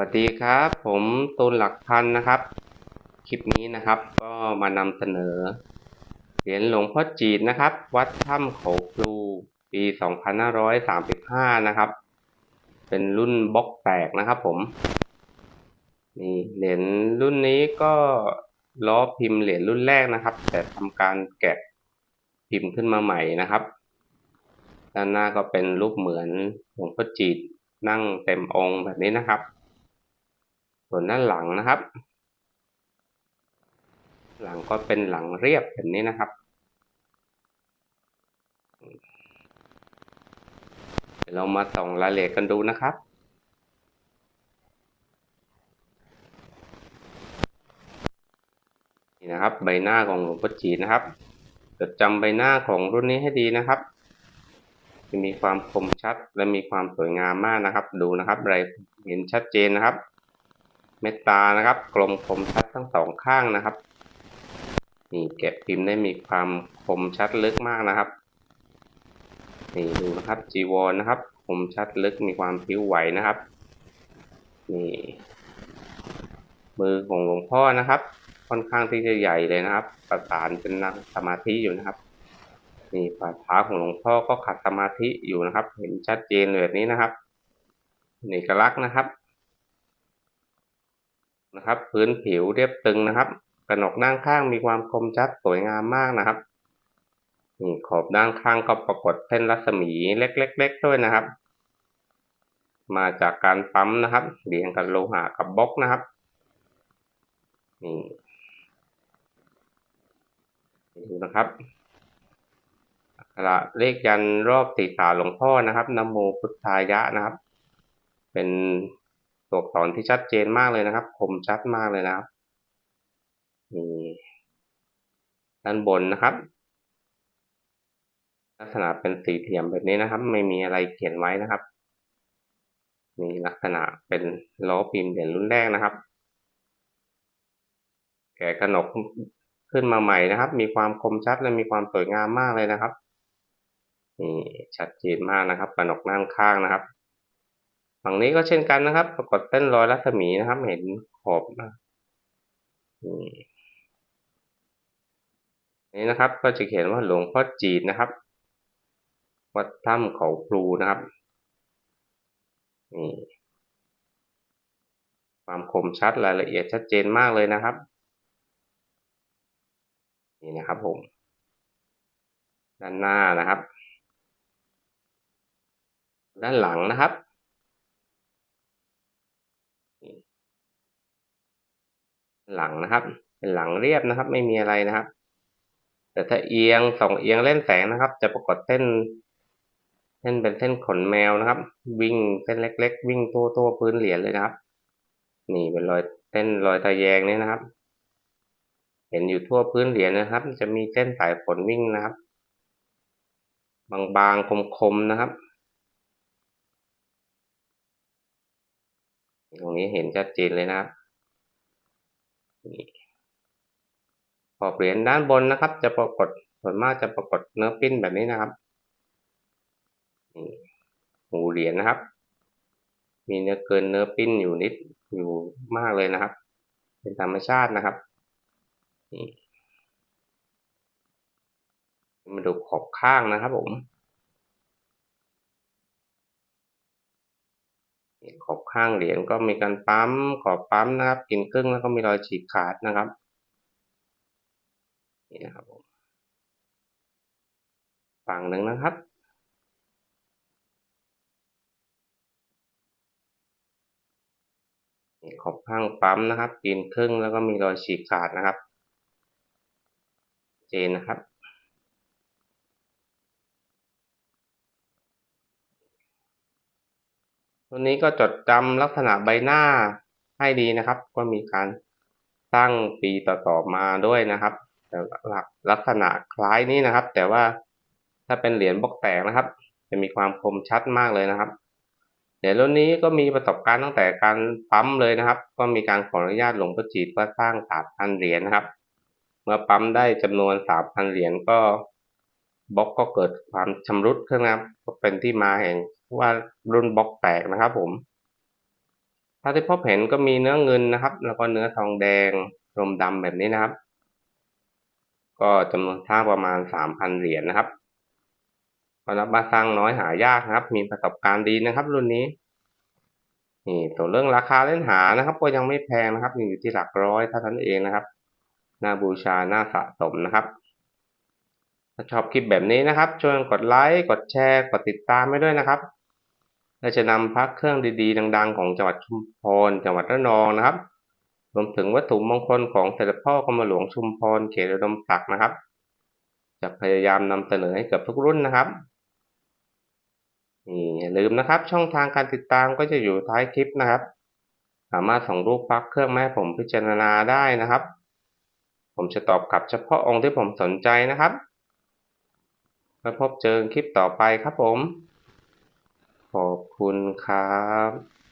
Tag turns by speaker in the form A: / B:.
A: วัสดีครับ ผมตูนหลักพันนะครับ คลิปนี้นะครับก็มานำเสนอ เหรียญหลวงพ่อจีดนะครับ วัดถ้ำเขาพลูปี 2535 นะครับ เป็นรุ่นบล็อกแตกนะครับผมนี่เหรียญรุ่นนี้ก็ล้อพิมพ์เหรียญรุ่นแรกนะครับ แต่ทำการแกะพิมพ์ขึ้นมาใหม่นะครับ ด้านหน้าก็เป็นรูปเหมือนหลวงพ่อจีดนั่งเต็มองค์แบบนี้นะครับ ส่วนด้านหลังนะครับ หลังก็เป็นหลังเรียบแบบนี้นะครับ เดี๋ยวเรามาส่องรายละเอียดกันดูนะครับนี่นะครับ ใบหน้าของหลวงพ่อจีนนะครับจดจำใบหน้าของรุ่นนี้ให้ดีนะครับจะมีความคมชัดและมีความสวยงามมากนะครับ ดูนะครับรเห็นชัดเจนนะครับ เมตตานะครับ กลมคมชัดทั้งสองข้างนะครับนี่แกะพิมพ์ได้มีความคมชัดลึกมากนะครับนี่ดูนะครับจีวรนะครับ คมชัดลึกมีความผิวไหวนะครับนี่มือของหลวงพ่อนะครับ ค่อนข้างที่จะใหญ่เลยนะครับ ประสานเป็นนั่งสมาธิอยู่นะครับนี่ฝ่าเท้าของหลวงพ่อก็ขัดสมาธิอยู่นะครับ เห็นชัดเจนเลยแบบนี้นะครับเอกลักษณ์นะครับ นะครับ พื้นผิวเรียบตึงนะครับกระหนกด้านข้างมีความคมชัดสวยงามมากนะครับนี่ขอบด้านข้างก็ปรากฏเส้นรัศมีเล็กๆ ๆ ด้วยนะครับ มาจากการปั๊มนะครับเรียงกับโลหะกับบล็อกนะครับนี่ดูนะครับอักระเลขยันรอบศีรษะหลวงพ่อนะครับนโมพุทธายะนะครับ เป็น ตัวอักษรที่ชัดเจนมากเลยนะครับ คมชัดมากเลยนะครับนี่ด้านบนนะครับ ลักษณะเป็นสี่เหลี่ยมแบบนี้นะครับ ไม่มีอะไรเขียนไว้นะครับนี่ลักษณะเป็นล้อพิมพ์เหรียญรุ่นแรกนะครับ แกะกระหนกขึ้นมาใหม่นะครับ มีความคมชัดและมีความสวยงามมากเลยนะครับนี่ชัดเจนมากนะครับกระหนกด้านข้างนะครับ ฝั่งนี้ก็เช่นกันนะครับ ปรากฏเส้นรอยรัศมีนะครับ เห็นขอบนะนี่นะครับ ก็จะเขียนว่าหลวงพ่อจีดนะครับ วัดถ้ำเขาพลูนะครับนี่ความคมชัดรายละเอียดชัดเจนมากเลยนะครับ นี่นะครับผม ด้านหน้านะครับ ด้านหลังนะครับ หลังนะครับ เป็นหลังเรียบนะครับ ไม่มีอะไรนะครับ แต่ถ้าเอียงสองเอียงเล่นแสงนะครับ จะปรากฏเส้นเส้นเป็นเส้นขนแมวนะครับ วิ่งเส้นเล็ก ๆ วิ่งตัวตัวพื้นเหรียญเลยนะครับ นี่เป็นรอยเส้นรอยตะแยงนี่นะครับ เห็นอยู่ทั่วพื้นเหรียญนะครับ จะมีเส้นสายฝนวิ่งนะครับ บางๆคมๆนะครับตรงนี้เห็นชัดเจนเลยนะครับ ขอบเหรียญด้านบนนะครับ จะปรากฏส่วนมากจะปรากฏเนื้อปิ้นแบบนี้นะครับหูเหรียญนะครับ มีเนื้อเกินเนื้อปิ้นอยู่นิดอยู่มากเลยนะครับ เป็นธรรมชาตินะครับนี่มาดูขอบข้างนะครับผมขอบข้างเหรียญก็มีการปั๊มขอบปั๊มนะครับ กินครึ่งแล้วก็มีรอยฉีกขาดนะครับ นี่นะครับผมฝั่งหนึ่งนะครับ ขอบข้างปั๊มนะครับกินครึ่งแล้วก็มีรอยฉีกขาดนะครับ เจนนะครับตัวนี้ก็จดจำลักษณะใบหน้าให้ดีนะครับ ก็มีการสร้งปีต่อๆมาด้วยนะครับ แต่ลักษณะคล้ายนี้นะครับ แต่ว่าถ้าเป็นเหรียญบล็อกแตกนะครับ จะมีความคมชัดมากเลยนะครับเหรียญรุ่นนี้ก็มีประสบการณ์ตั้งแต่การปั๊มเลยนะครับ ก็มีการขออนุญาตหลวงพ่อจีดเพื่อสร้างสามพันเหรียญนะครับ เมื่อปั๊มได้จำนวนสามพันเหรียญก็บล็อกก็เกิดความชำรุดขึ้นนะครับ ก็เป็นที่มาแห่งว่ารุ่นบล็อกแตกนะครับ ผมถ้าที่พบเห็นก็มีเนื้อเงินนะครับ แล้วก็เนื้อทองแดงรมดำแบบนี้นะครับ ก็จำนวนสร้างประมาณสามพันเหรียญนะครับก็นับว่าสร้างน้อยหายากนะครับ มีประสบการณ์ดีนะครับ รุ่นนี้นี่ส่วนเรื่องราคาเล่นหานะครับ ก็ยังไม่แพงนะครับอยู่ที่หลักร้อยเท่านั้นเองนะครับน่าบูชาน่าสะสมนะครับถ้าชอบคลิปแบบนี้นะครับช่วยกดไลค์กดแชร์กดติดตามให้ด้วยนะครับเราจะนำพักเครื่องดีๆ ดัง ๆ ของจังหวัดชุมพรจังหวัดระนองนะครับ รวมถึงวัตถุมงคลของเสด็จพ่อกรมหลวงชุมพรเขตอุดมศักดิ์นะครับ จะพยายามนำเสนอให้กับทุกรุ่นนะครับนี่อย่าลืมนะครับ ช่องทางการติดตามก็จะอยู่ท้ายคลิปนะครับ สามารถส่งรูปพักเครื่องแมาให้ผมพิจารณาได้นะครับ ผมจะตอบกลับเฉพาะองค์ที่ผมสนใจนะครับแล้วพบเจอคลิปต่อไปครับผม ขอบคุณครับ